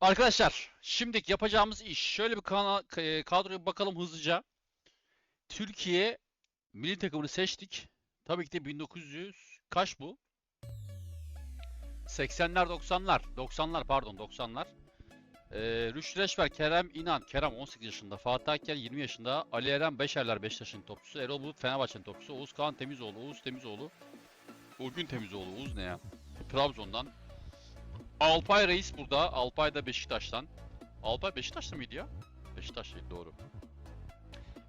Arkadaşlar, şimdiki yapacağımız iş şöyle bir e, kadroya bakalım hızlıca. Türkiye milli takımını seçtik. Tabii ki de 1900 kaç bu? 80'ler 90'lar. 90'lar pardon 90'lar. Ee, Rüştü Reşber, Kerem İnan. Kerem 18 yaşında. Fatih Akker 20 yaşında. Ali Eren Beşerler Beşiktaş'ın topçusu. Erol Bulut Fenerbahçe'nin topçusu. Oğuz Kağan Temizoğlu. Oğuz Temizoğlu. Urgün Temizoğlu. Oğuz ne ya? Trabzon'dan. Alpay Reis burada. Alpay da Beşiktaş'tan. Alpay Beşiktaş'ta mıydı ya? Beşiktaş'taydı doğru.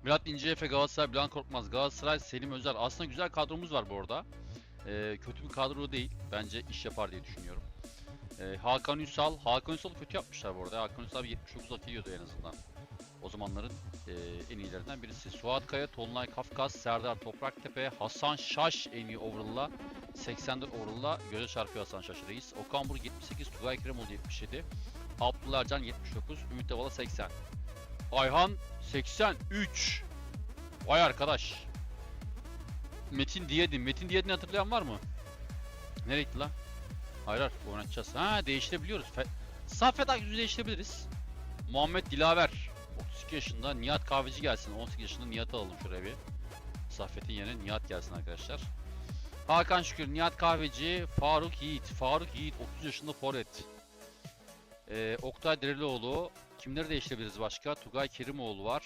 Murat İnce Efe Galatasaray, Bülent Korkmaz, Galatasaray, Selim Özer. Aslında güzel kadromuz var bu arada. Ee, kötü bir kadro değil. Bence iş yapar diye düşünüyorum. Ee, Hakan Ünsal. Hakan Ünsal'ı kötü yapmışlar bu arada. Hakan Ünsal bir 79 atıyordu en azından. O zamanların e, en iyilerinden birisi. Suat Kaya, Tolunay Kafkas, Serdar Topraktepe, Hasan Şaş en iyi overall'la. 84 overall'la göze çarpıyor Hasan Şaş Reis. Okan Buruk 78, Tugay Kremoğlu 77. Abdullah Ercan 79, Ümit Davala 80. Ayhan 83. Vay arkadaş. Metin Diyedin. Metin Diyedin'i hatırlayan var mı? Nereye gitti lan? Hayır hayır oynatacağız. Ha değiştirebiliyoruz. Fe Saffet Akgüz'ü değiştirebiliriz. Muhammed Dilaver. 32 yaşında. Nihat Kahveci gelsin. 18 yaşında Nihat'ı alalım şuraya bir. Saffet'in yerine Nihat gelsin arkadaşlar. Hakan Şükür, Nihat Kahveci, Faruk Yiğit. Faruk Yiğit 30 yaşında forvet. Ee, Oktay Derelioğlu. Kimleri değiştirebiliriz başka? Tugay Kerimoğlu var.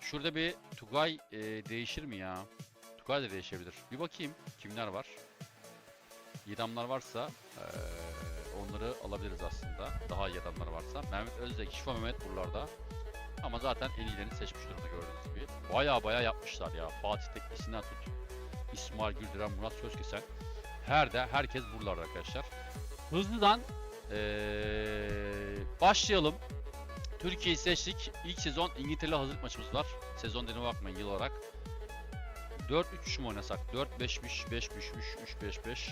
Şurada bir Tugay e, değişir mi ya? Tugay da değişebilir. Bir bakayım kimler var. İyi adamlar varsa e, onları alabiliriz aslında. Daha iyi adamlar varsa. Mehmet Özdek, Şifa Mehmet buralarda. Ama zaten en iyilerini seçmiş durumda gördüğünüz gibi. Baya baya yapmışlar ya. Fatih Teknisi'nden tut. İsmail Güldüren, Murat Sözkesen. Her de herkes buralarda arkadaşlar. Hızlıdan eee, başlayalım. Türkiye'yi seçtik. İlk sezon İngiltere hazırlık maçımız var. Sezon dediğime bakmayın yıl olarak. 4-3 mü oynasak? 4-5-5, 5-3-3, 3-5-5,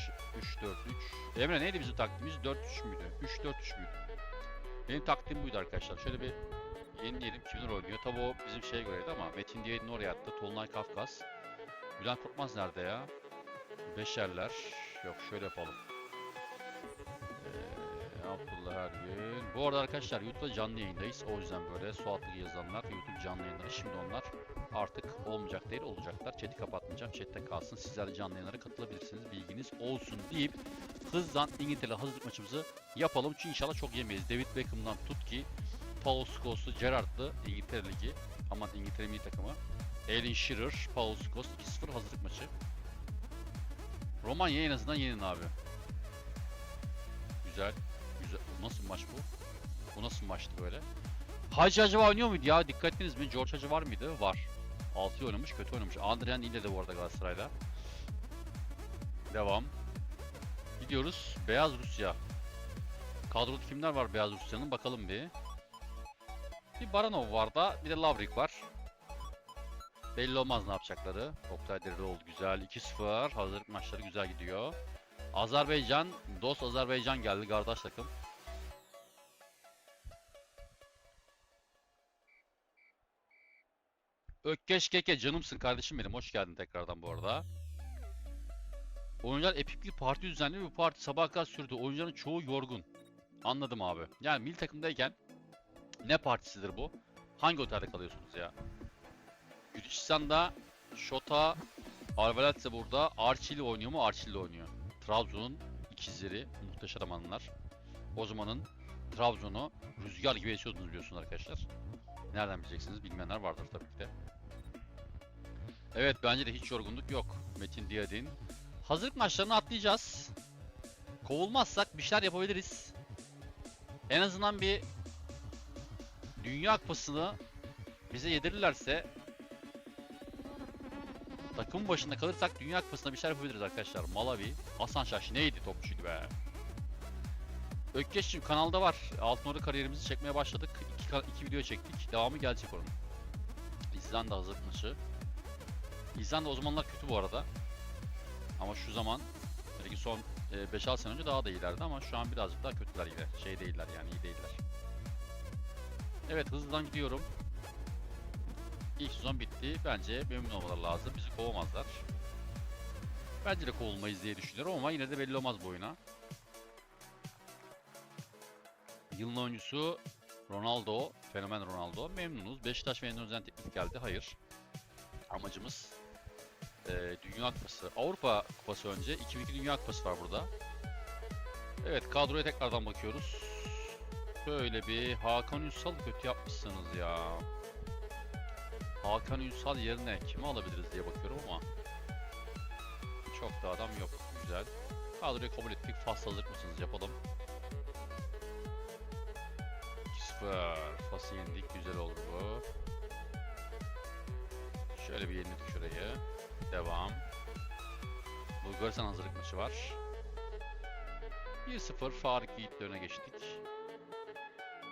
3-4-3. Emre neydi bizim taktiğimiz? 4-3 müydü? 3-4-3 müydü? Benim taktiğim buydu arkadaşlar. Şöyle bir yenileyelim. Kimler oynuyor? Tabi o bizim şeye göreydi ama Metin Diyedin oraya attı. Tolunay Kafkas. Bülent Korkmaz nerede ya? Beşerler. Yok şöyle yapalım. Ee, Abdullah Ergün. Bu arada arkadaşlar YouTube'da canlı yayındayız. O yüzden böyle Suatlı yazanlar canlı yayınları. Şimdi onlar artık olmayacak değil olacaklar. Chat'i kapatmayacağım. Chat'te kalsın. Sizler de canlı yayınlara katılabilirsiniz. Bilginiz olsun deyip hızdan İngiltere hazırlık maçımızı yapalım. Çünkü inşallah çok yemeyiz. David Beckham'dan tut ki Paul Scholes'lu, Gerrard'lı İngiltere Ligi. Aman İngiltere milli takımı. Alan Shearer, Paul Scholes 2-0 hazırlık maçı. Romanya en azından yenin abi. Güzel. Güzel. Nasıl maç bu? Bu nasıl maçtı böyle? Hacı acaba oynuyor muydu ya? Dikkat ettiniz mi? George Hacı var mıydı? Var. 6 oynamış, kötü oynamış. Andrian ile de bu arada Galatasaray'da. Devam. Gidiyoruz. Beyaz Rusya. Kadroda kimler var Beyaz Rusya'nın? Bakalım bir. Bir Baranov var da, bir de Lavrik var. Belli olmaz ne yapacakları. Oktay Deriloğlu güzel. 2-0. Hazırlık maçları güzel gidiyor. Azerbaycan. Dost Azerbaycan geldi. Kardeş takım. Ökkeş Keke canımsın kardeşim benim. Hoş geldin tekrardan bu arada. Oyuncular epik bir parti düzenliyor. Bu parti sabah kadar sürdü. Oyuncuların çoğu yorgun. Anladım abi. Yani milli takımdayken ne partisidir bu? Hangi otelde kalıyorsunuz ya? Gürcistan'da Şota, Arveladze burada. İle oynuyor mu? İle oynuyor. Trabzon'un ikizleri. Muhteşem anlar. O zamanın Trabzon'u rüzgar gibi esiyordunuz biliyorsunuz arkadaşlar. Nereden bileceksiniz? Bilmeyenler vardır tabii ki de. Evet bence de hiç yorgunluk yok. Metin Diyadin. Hazırlık maçlarını atlayacağız. Kovulmazsak bir şeyler yapabiliriz. En azından bir Dünya Kupası'nı bize yedirirlerse takım başında kalırsak Dünya Kupası'nda bir şeyler yapabiliriz arkadaşlar. Malawi, Hasan Şaş neydi topçuydu be. Ökkeş'cim kanalda var. Altın Ordu kariyerimizi çekmeye başladık. İki, iki video çektik. Devamı gelecek onun. İzlanda hazırlık maçı. İzlanda o zamanlar kötü bu arada. Ama şu zaman belki son e, 5-6 sene önce daha da iyilerdi ama şu an birazcık daha kötüler yine. Şey değiller yani iyi değiller. Evet hızlıdan gidiyorum. İlk sezon bitti. Bence memnun olmaları lazım. Bizi kovamazlar. Bence de kovulmayız diye düşünüyorum ama yine de belli olmaz bu oyuna. Yılın oyuncusu Ronaldo, fenomen Ronaldo. Memnunuz. Beşiktaş ve Endonezya'dan teklif geldi. Hayır. Amacımız eee, Dünya Kupası. Avrupa Kupası önce. 2002 Dünya Kupası var burada. Evet kadroya tekrardan bakıyoruz. Şöyle bir Hakan Ünsal kötü yapmışsınız ya. Hakan Ünsal yerine kimi alabiliriz diye bakıyorum ama çok da adam yok. Güzel. Kadroyu kabul ettik. Fas hazır mısınız? Yapalım. 2-0. Fas'ı yendik. Güzel oldu bu. Şöyle bir yeniledik şurayı. Devam. Bulgaristan hazırlık maçı var. 1-0 Faruk Yiğit'le geçtik.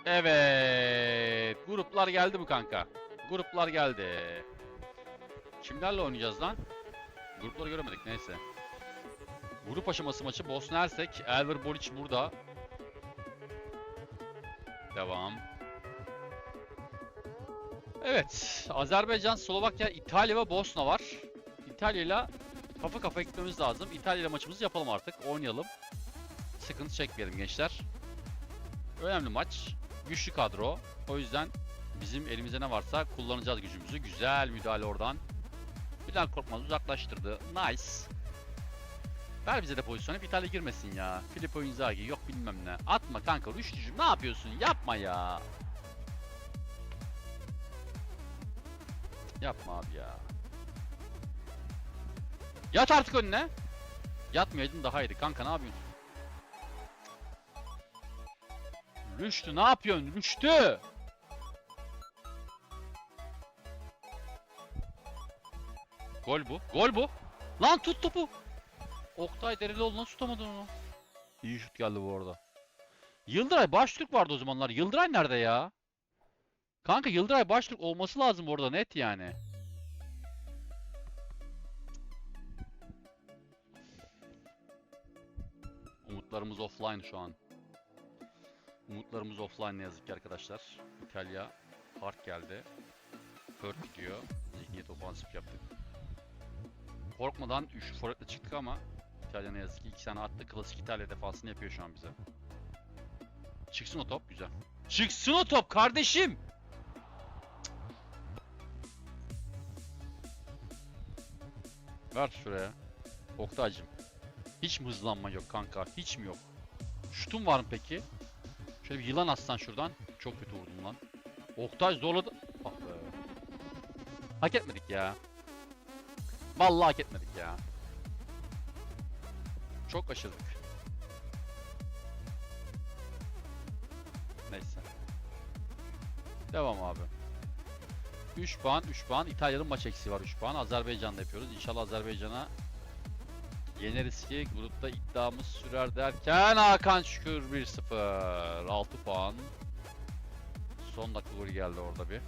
Evet. Gruplar geldi mi kanka? Gruplar geldi. Kimlerle oynayacağız lan? Grupları göremedik neyse. Grup aşaması maçı Bosna Hersek. Elver Bolic burada. Devam. Evet. Azerbaycan, Slovakya, İtalya ve Bosna var. İtalya ile kafa kafa gitmemiz lazım. İtalya ile maçımızı yapalım artık. Oynayalım. Sıkıntı çekmeyelim gençler. Önemli maç. Güçlü kadro. O yüzden bizim elimizde ne varsa kullanacağız gücümüzü. Güzel müdahale oradan. Bilal Korkmaz uzaklaştırdı. Nice. Ver bize de pozisyonu. Bir tane girmesin ya. Filippo Inzaghi yok bilmem ne. Atma kanka Rüştücüm ne yapıyorsun? Yapma ya. Yapma abi ya. Yat artık önüne. Yatmayaydın daha iyiydi. Kanka ne yapıyorsun? Rüştü ne yapıyorsun? Rüştü! Gol bu. Gol bu. Lan tut topu. Oktay Derelioğlu nasıl tutamadın onu? İyi şut geldi bu arada. Yıldıray Baştürk vardı o zamanlar. Yıldıray nerede ya? Kanka Yıldıray Baştürk olması lazım orada net yani. Umutlarımız offline şu an. Umutlarımız offline ne yazık ki arkadaşlar. İtalya hard geldi. Hurt gidiyor. Zihniyet ofansif yaptık. Korkmadan 3 forvetle çıktık ama İtalya ne yazık ki 2 tane attı. Klasik İtalya defansını yapıyor şu an bize. Çıksın o top güzel. Çıksın o top kardeşim. Ver şuraya. Oktay'cım. Hiç mi hızlanma yok kanka? Hiç mi yok? Şutun var mı peki? Şöyle bir yılan atsan şuradan. Çok kötü vurdum lan. Oktay zorladı. Ah be. Hak etmedik ya. Vallahi hak etmedik ya. Çok aşırdık. Neyse. Devam abi. 3 puan, 3 puan. İtalya'nın maç eksiği var 3 puan. Azerbaycan'da yapıyoruz. İnşallah Azerbaycan'a yeneriz ki grupta iddiamız sürer derken Hakan Şükür 1-0. 6 puan. Son dakika golü geldi orada bir.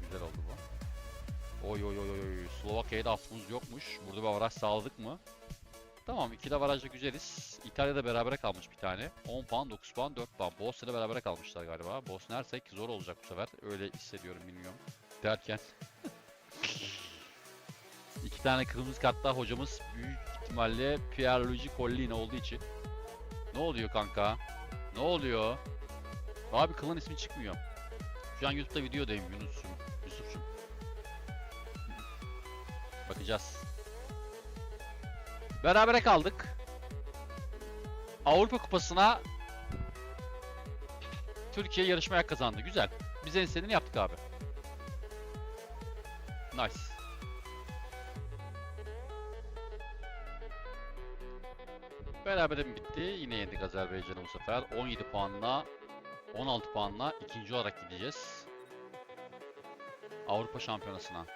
Güzel oldu bu. Oy oy oy oy. Slovakya'da affımız yokmuş. Burada bir avaraj sağladık mı? Tamam ikili avarajda güzeliz. İtalya'da berabere kalmış bir tane. 10 puan, 9 puan, 4 puan. Bosna'da berabere kalmışlar galiba. Bosna Hersek zor olacak bu sefer. Öyle hissediyorum bilmiyorum. Derken. İki tane kırmızı kartla hocamız büyük ihtimalle Pierluigi Collina olduğu için. Ne oluyor kanka? Ne oluyor? Abi klan ismi çıkmıyor. Şu an YouTube'da videodayım Yunus'um. Yusuf'cum. Bakacağız. Berabere kaldık. Avrupa Kupası'na Türkiye yarışmaya kazandı. Güzel. Biz en istediğini yaptık abi. Nice. Berabere mi bitti? Yine yendik Azerbaycan'ı bu sefer. 17 puanla 16 puanla ikinci olarak gideceğiz. Avrupa Şampiyonası'na.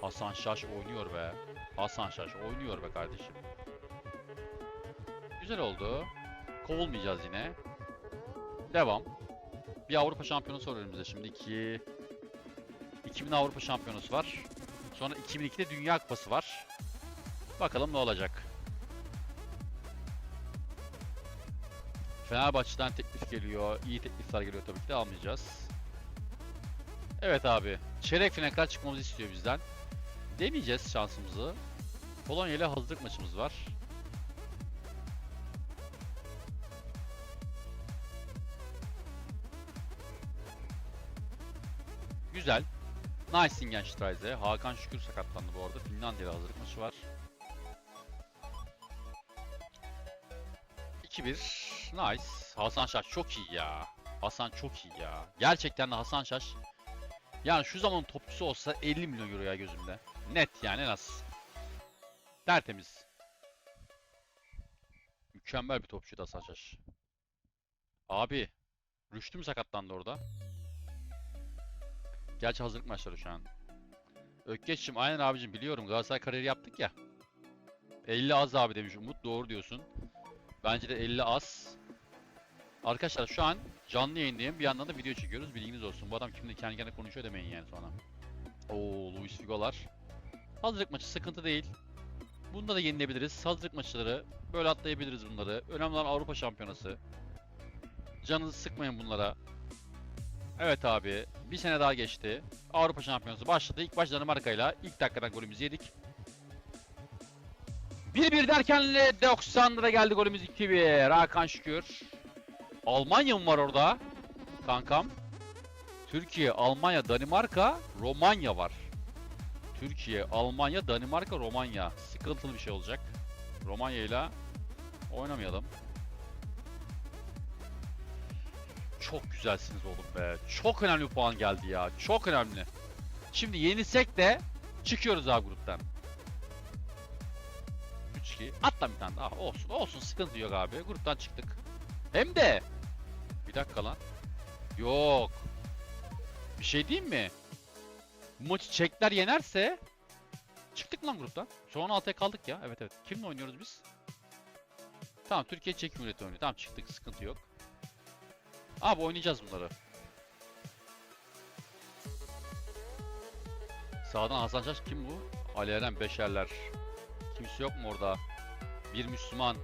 Hasan Şaş oynuyor be. Hasan Şaş oynuyor be kardeşim. Güzel oldu. Kovulmayacağız yine. Devam. Bir Avrupa Şampiyonası var önümüzde şimdi. 2 2000 Avrupa Şampiyonası var. Sonra 2002'de Dünya Kupası var. Bakalım ne olacak. Fenerbahçe'den teklif geliyor. İyi teklifler geliyor tabii ki de almayacağız. Evet abi. Çeyrek finale kadar çıkmamızı istiyor bizden. Deneyeceğiz şansımızı. Polonya ile hazırlık maçımız var. Güzel. Nice Streise. Hakan Şükür sakatlandı bu arada. Finlandiya ile hazırlık maçı var. 2-1. Nice. Hasan Şaş çok iyi ya. Hasan çok iyi ya. Gerçekten de Hasan Şaş. Yani şu zaman topçusu olsa 50 milyon euro ya gözümde. Net yani en az. Tertemiz. Mükemmel bir topçuydu Hasan Şaş. Abi. Rüştü mü sakatlandı orada? Gerçi hazırlık maçları şu an. Ökkeş'cim aynen abicim biliyorum Galatasaray kariyeri yaptık ya. 50 az abi demiş Umut doğru diyorsun. Bence de 50 az. Arkadaşlar şu an canlı yayındayım bir yandan da video çekiyoruz bilginiz olsun. Bu adam kimde kendi kendine konuşuyor demeyin yani sonra. Oo Luis Figo'lar. Hazırlık maçı sıkıntı değil. Bunda da yenilebiliriz. Hazırlık maçları böyle atlayabiliriz bunları. Önemli olan Avrupa Şampiyonası. Canınızı sıkmayın bunlara. Evet abi. Bir sene daha geçti. Avrupa Şampiyonası başladı. İlk baş Danimarka'yla ilk dakikadan golümüzü yedik. 1-1 derken 90'da geldi golümüz 2-1. Hakan Şükür. Almanya mı var orada? Kankam. Türkiye, Almanya, Danimarka, Romanya var. Türkiye, Almanya, Danimarka, Romanya. Sıkıntılı bir şey olacak. Romanya ile oynamayalım. Çok güzelsiniz oğlum be. Çok önemli bir puan geldi ya. Çok önemli. Şimdi yenilsek de çıkıyoruz abi gruptan. 3-2. At lan bir tane daha. Olsun olsun sıkıntı yok abi. Gruptan çıktık. Hem de. Bir dakika lan. Yok. Bir şey diyeyim mi? Bu maçı Çekler yenerse çıktık lan gruptan. Son 16'ya kaldık ya. Evet evet. Kimle oynuyoruz biz? Tamam Türkiye Çek Cumhuriyeti oynuyor. Tamam çıktık sıkıntı yok. Abi oynayacağız bunları. Sağdan Hasan Şaş kim bu? Ali Eren Beşerler. Kimse yok mu orada? Bir Müslüman.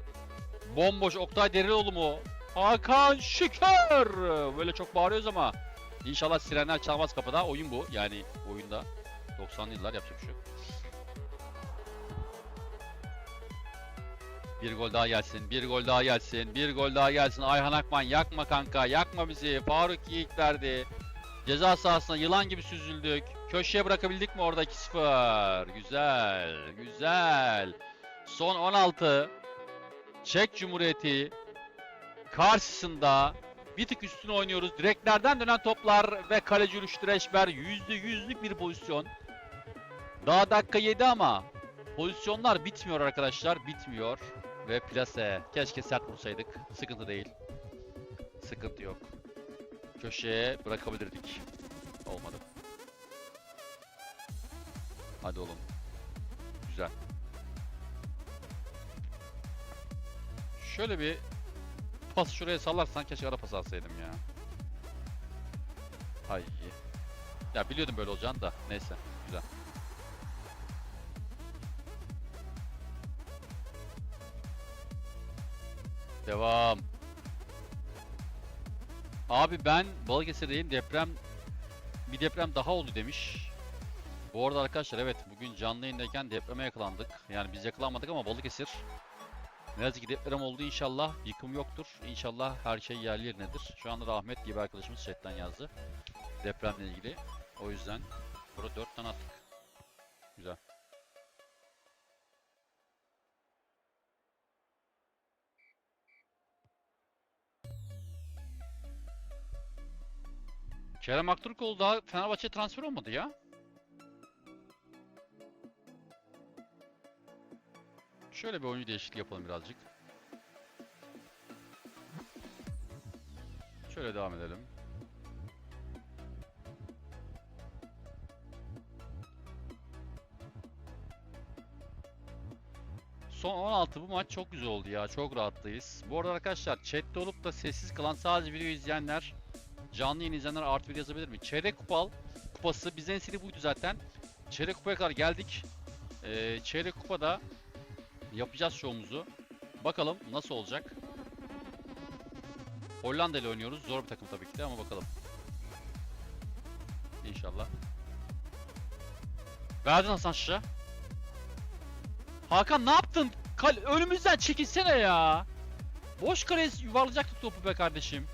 Bomboş Oktay Deriloğlu mu? Hakan Şükür! Böyle çok bağırıyoruz ama. İnşallah sirenler çalmaz kapıda. Oyun bu. Yani oyunda. 90'lı yıllar yapacak bir şey. Bir gol daha gelsin. Bir gol daha gelsin. Bir gol daha gelsin. Ayhan Akman yakma kanka. Yakma bizi. Faruk Yiğit verdi. Ceza sahasına yılan gibi süzüldük. Köşeye bırakabildik mi orada 2-0? Güzel. Güzel. Son 16. Çek Cumhuriyeti karşısında bir tık üstüne oynuyoruz. Direklerden dönen toplar ve kaleci Rüştü Reşber %100'lük bir pozisyon. Daha dakika 7 ama pozisyonlar bitmiyor arkadaşlar. Bitmiyor. Ve plase. Keşke sert vursaydık. Sıkıntı değil. Sıkıntı yok. Köşeye bırakabilirdik. Olmadı. Hadi oğlum. Güzel. Şöyle bir pas şuraya sallarsan keşke ara pas alsaydım ya. Ay. Ya biliyordum böyle olacağını da. Neyse. Güzel. Devam. Abi ben Balıkesir'deyim. Deprem bir deprem daha oldu demiş. Bu arada arkadaşlar evet bugün canlı yayındayken depreme yakalandık. Yani biz yakalanmadık ama Balıkesir ne yazık ki deprem oldu inşallah yıkım yoktur. İnşallah her şey yerli yerindedir. Şu anda Rahmet diye bir arkadaşımız chatten yazdı. Depremle ilgili. O yüzden burada 4 tane attık. Güzel. Kerem Aktürkoğlu daha Fenerbahçe transfer olmadı ya. Şöyle bir oyuncu değişikliği yapalım birazcık. Şöyle devam edelim. Son 16 bu maç çok güzel oldu ya. Çok rahattayız. Bu arada arkadaşlar chatte olup da sessiz kalan sadece video izleyenler canlı yayın izleyenler artı bir yazabilir mi? Çeyrek kupal kupası bizden istediği buydu zaten. Çeyrek kupaya kadar geldik. Ee, çeyrek kupada yapacağız şovumuzu. Bakalım nasıl olacak. Hollanda ile oynuyoruz. Zor bir takım tabii ki de ama bakalım. İnşallah. Verdin Hasan Şişe. Hakan ne yaptın? Kal önümüzden çekilsene ya. Boş kaleye yuvarlayacaktık topu be kardeşim.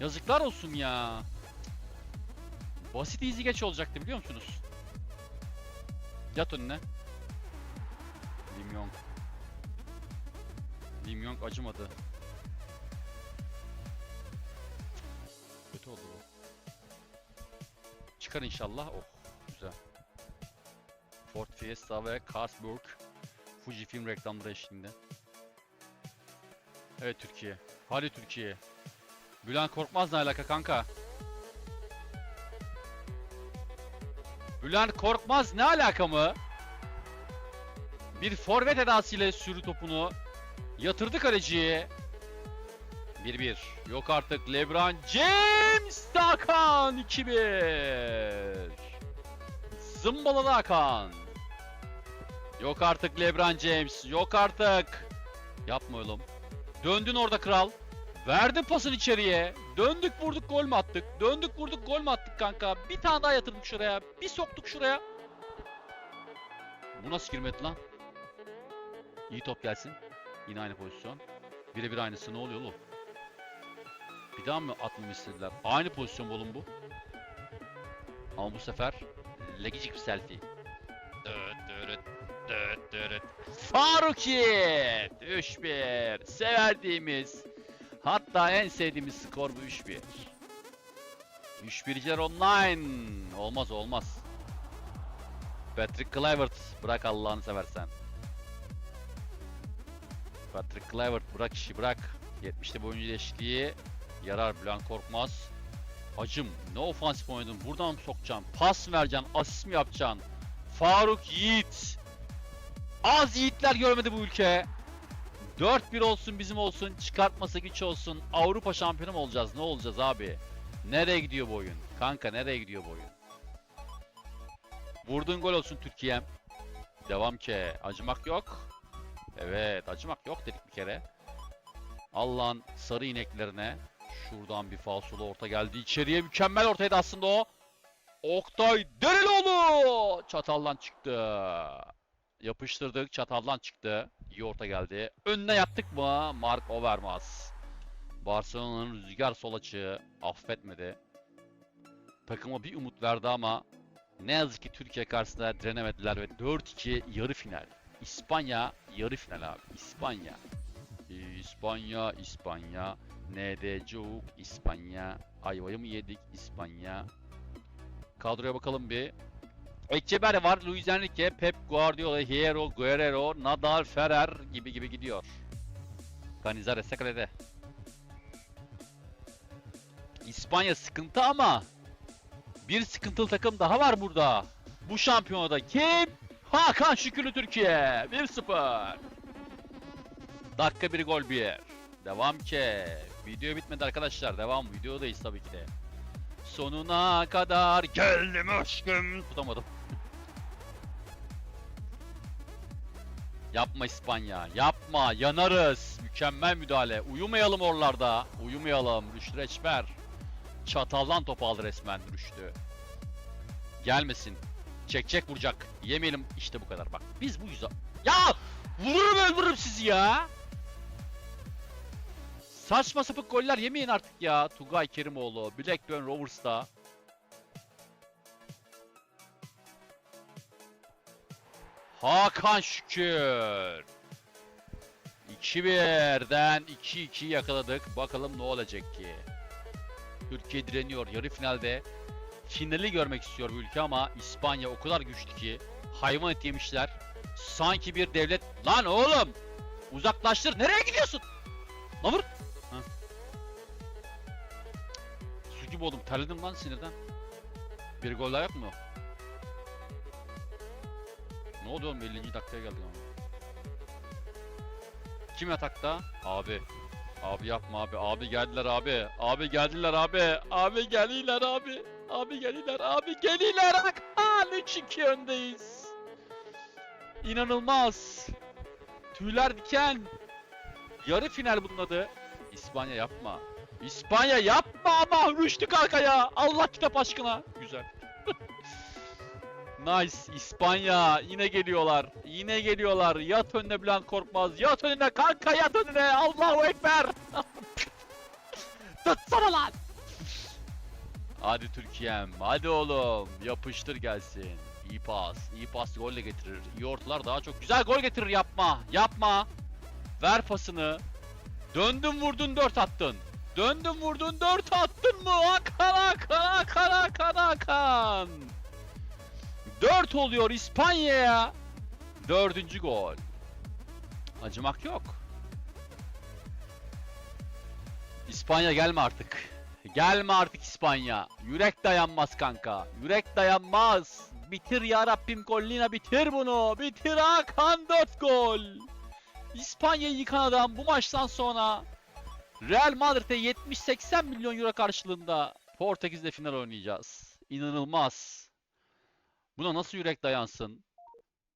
Yazıklar olsun ya. Basit easy geç olacaktı biliyor musunuz? Yat önüne. Lim Yong. Acımadı. Kötü oldu bu. Çıkar inşallah. Oh güzel. Ford Fiesta ve Carlsberg Fujifilm reklamları eşliğinde. Evet Türkiye. Hadi Türkiye. Bülent Korkmaz ne alaka kanka? Bülent Korkmaz ne alaka mı? Bir forvet edasıyla sürü topunu yatırdı kaleciye. 1-1. Yok artık LeBron James Hakan 2-1. Zımbaladı Hakan. Yok artık LeBron James. Yok artık. Yapma oğlum. Döndün orada kral. Verdin pasın içeriye. Döndük vurduk gol mü attık? Döndük vurduk gol mü attık kanka? Bir tane daha yatırdık şuraya. Bir soktuk şuraya. Bu nasıl girmedi lan? İyi top gelsin. Yine aynı pozisyon. Birebir aynısı ne oluyor oğlum? Bir daha mı atmamı istediler? Aynı pozisyon oğlum bu. Ama bu sefer legicik bir selfie. Döt dörüt döt dörüt. Faruki 3-1. Severdiğimiz hatta en sevdiğimiz skor bu 3-1. 3-1'ciler online. Olmaz olmaz. Patrick Kluivert bırak Allah'ını seversen. Patrick Kluivert bırak işi bırak. 70'te bu oyuncu değişikliği yarar Bülent Korkmaz. Hacım ne ofansif oynadın buradan mı sokacaksın? Pas mı vereceksin? Asist mi yapacaksın? Faruk Yiğit. Az yiğitler görmedi bu ülke. 4-1 olsun bizim olsun. Çıkartması güç olsun. Avrupa şampiyonu mu olacağız? Ne olacağız abi? Nereye gidiyor bu oyun? Kanka nereye gidiyor bu oyun? Vurduğun gol olsun Türkiye'm. Devam ki. Acımak yok. Evet acımak yok dedik bir kere. Allah'ın sarı ineklerine şuradan bir falsolu orta geldi. içeriye mükemmel ortaydı aslında o. Oktay Derelioğlu çataldan çıktı. Yapıştırdık çataldan çıktı. İyi orta geldi. Önüne yattık mı? Mark Overmars. Barcelona'nın rüzgar sol açığı affetmedi. Takıma bir umut verdi ama ne yazık ki Türkiye karşısında direnemediler ve 4-2 yarı final. İspanya yarı final abi. İspanya. İspanya, İspanya. NDCUK, İspanya. Ayvayı mı yedik? İspanya. Kadroya bakalım bir. Ekçeber var, Luis Enrique, Pep Guardiola, Hierro, Guerrero, Nadal, Ferrer gibi gibi gidiyor. Canizares kalede. İspanya sıkıntı ama bir sıkıntılı takım daha var burada. Bu şampiyonada kim? Hakan Şükürlü Türkiye. 1-0. Dakika bir gol bir. Devam ki. Video bitmedi arkadaşlar. Devam. Videodayız tabii ki de. Sonuna kadar geldim aşkım. Tutamadım. Yapma İspanya. Yapma. Yanarız. Mükemmel müdahale. Uyumayalım oralarda. Uyumayalım. Rüştü Reçber. Çataldan top aldı resmen Rüştü. Gelmesin. Çek çek vuracak. Yemeyelim. İşte bu kadar. Bak biz bu yüzden... Ya! Vururum öldürürüm sizi ya! Saçma sapık goller yemeyin artık ya. Tugay Kerimoğlu, Blackburn Rovers'ta. Hakan Şükür. 2-1'den 2-2 yakaladık. Bakalım ne olacak ki. Türkiye direniyor yarı finalde. Finali görmek istiyor bu ülke ama İspanya o kadar güçlü ki hayvan et yemişler. Sanki bir devlet... Lan oğlum! Uzaklaştır. Nereye gidiyorsun? Lan vur. Ha. Su gibi oldum. Terledim lan sinirden. Bir gol daha yok mu? Ne oldu oğlum 50. dakikaya geldik ama. Kim atakta? Abi. Abi yapma abi. Abi geldiler abi. Abi geldiler abi. Abi geldiler abi. Abi geldiler abi. Geldiler. Hakan 3-2 öndeyiz. İnanılmaz. Tüyler diken. Yarı final bunun adı. İspanya yapma. İspanya yapma ama Rüştü kanka ya. Allah kitap aşkına. Güzel. nice. İspanya yine geliyorlar. Yine geliyorlar. Yat önüne Bülent Korkmaz. Yat önüne kanka yat önüne. Allahu Ekber. Tutsana lan. Hadi Türkiye'm. Hadi oğlum. Yapıştır gelsin. İyi pas. İyi pas golle getirir. İyi ortalar daha çok güzel gol getirir. Yapma. Yapma. Ver pasını. Döndün vurdun 4 attın. Döndün vurdun 4 attın mı? Hakan Hakan Hakan Hakan Hakan. 4 oluyor İspanya'ya. Dördüncü gol. Acımak yok. İspanya gelme artık. Gelme artık İspanya. Yürek dayanmaz kanka. Yürek dayanmaz. Bitir ya Rabbim Collina bitir bunu. Bitir Hakan 4 gol. İspanya'yı yıkan adam bu maçtan sonra Real Madrid'e 70-80 milyon euro karşılığında Portekiz'de final oynayacağız. İnanılmaz. Buna nasıl yürek dayansın?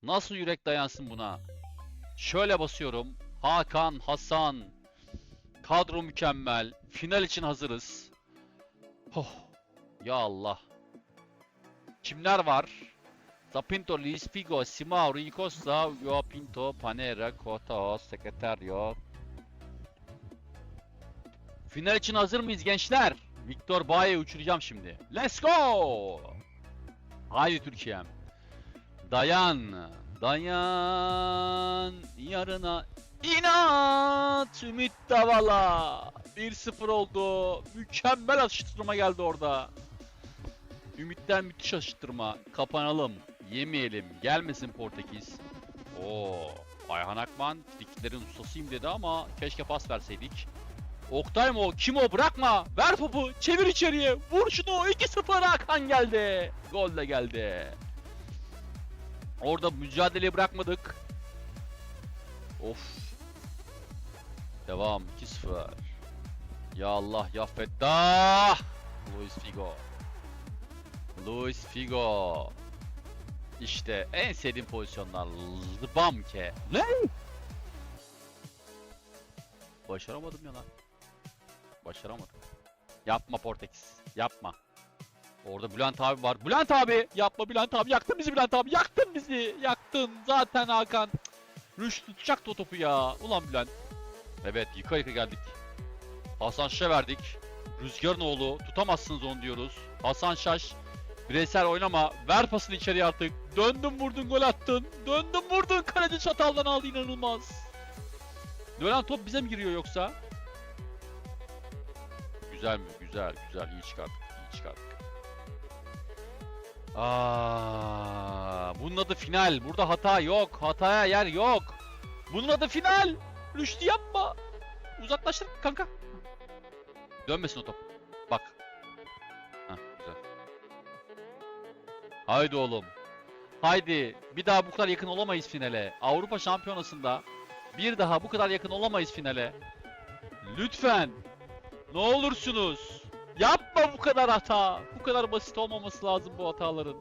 Nasıl yürek dayansın buna? Şöyle basıyorum. Hakan, Hasan. Kadro mükemmel. Final için hazırız. Oh. Ya Allah. Kimler var? Zapinto, Luis Figo, Simao, Rui Costa, Joao Pinto, Panera, Cota, Secretario. Final için hazır mıyız gençler? Victor Baye uçuracağım şimdi. Let's go! Haydi Türkiye'm. Dayan. Dayan. Yarına inat. Ümit Davala. 1-0 oldu. Mükemmel atıştırma geldi orada. Ümit'ten müthiş atıştırma. Kapanalım. Yemeyelim. Gelmesin Portekiz. Oo. Ayhan Akman frikiklerin ustasıyım dedi ama keşke pas verseydik. Oktay mı o? Kim o? Bırakma. Ver topu. Çevir içeriye. Vur şunu. 2-0 Hakan geldi. Gol de geldi. Orada mücadeleyi bırakmadık. Of. Devam 2-0. Ya Allah ya Fettah. Luis Figo. Luis Figo. İşte en sevdiğim pozisyonlar. Zbamke. Ne? Başaramadım ya lan. Başaramadım. Yapma Portekiz. Yapma. Orada Bülent abi var. Bülent abi! Yapma Bülent abi. Yaktın bizi Bülent abi. Yaktın bizi. Yaktın. Zaten Hakan. Rüş tutacaktı o topu ya. Ulan Bülent. Evet yıka yıka geldik. Hasan Şaş'a verdik. Rüzgar'ın oğlu. Tutamazsınız onu diyoruz. Hasan Şaş. Bireysel oynama. Ver pasını içeriye artık. Döndün vurdun gol attın. Döndün vurdun. Kaleci çataldan aldı inanılmaz. Dönen top bize mi giriyor yoksa? Güzel mi? Güzel, güzel. İyi çıkarttık, iyi çıkarttık. Aa, bunun adı final. Burada hata yok. Hataya yer yok. Bunun adı final. Rüştü yapma. Uzaklaştır kanka. Dönmesin o top. Bak. Heh, güzel. Haydi oğlum. Haydi. Bir daha bu kadar yakın olamayız finale. Avrupa Şampiyonası'nda bir daha bu kadar yakın olamayız finale. Lütfen. Ne olursunuz. Yapma bu kadar hata. Bu kadar basit olmaması lazım bu hataların.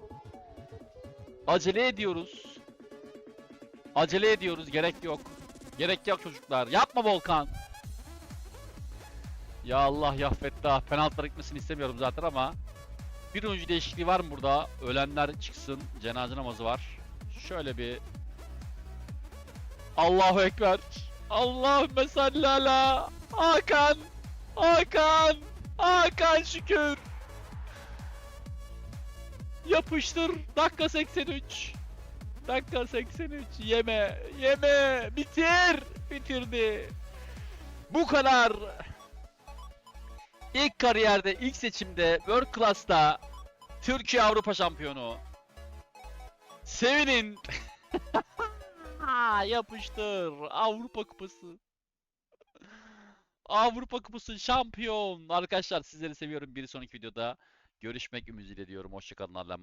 Acele ediyoruz. Acele ediyoruz. Gerek yok. Gerek yok çocuklar. Yapma Volkan. Ya Allah ya Fettah. Penaltılara gitmesini istemiyorum zaten ama. Bir oyuncu değişikliği var mı burada? Ölenler çıksın. Cenaze namazı var. Şöyle bir Allahu Ekber. Allahümme salli ala Hakan. Hakan. Hakan şükür. Yapıştır. Dakika 83. Dakika 83. Yeme. Yeme. Bitir. Bitirdi. Bu kadar. İlk kariyerde, ilk seçimde, World Class'ta Türkiye Avrupa şampiyonu. Sevinin. Yapıştır. Avrupa Kupası. Avrupa Kupası şampiyon. Arkadaşlar sizleri seviyorum. Bir sonraki videoda görüşmek ümidiyle diyorum. Hoşçakalın. Allah'a.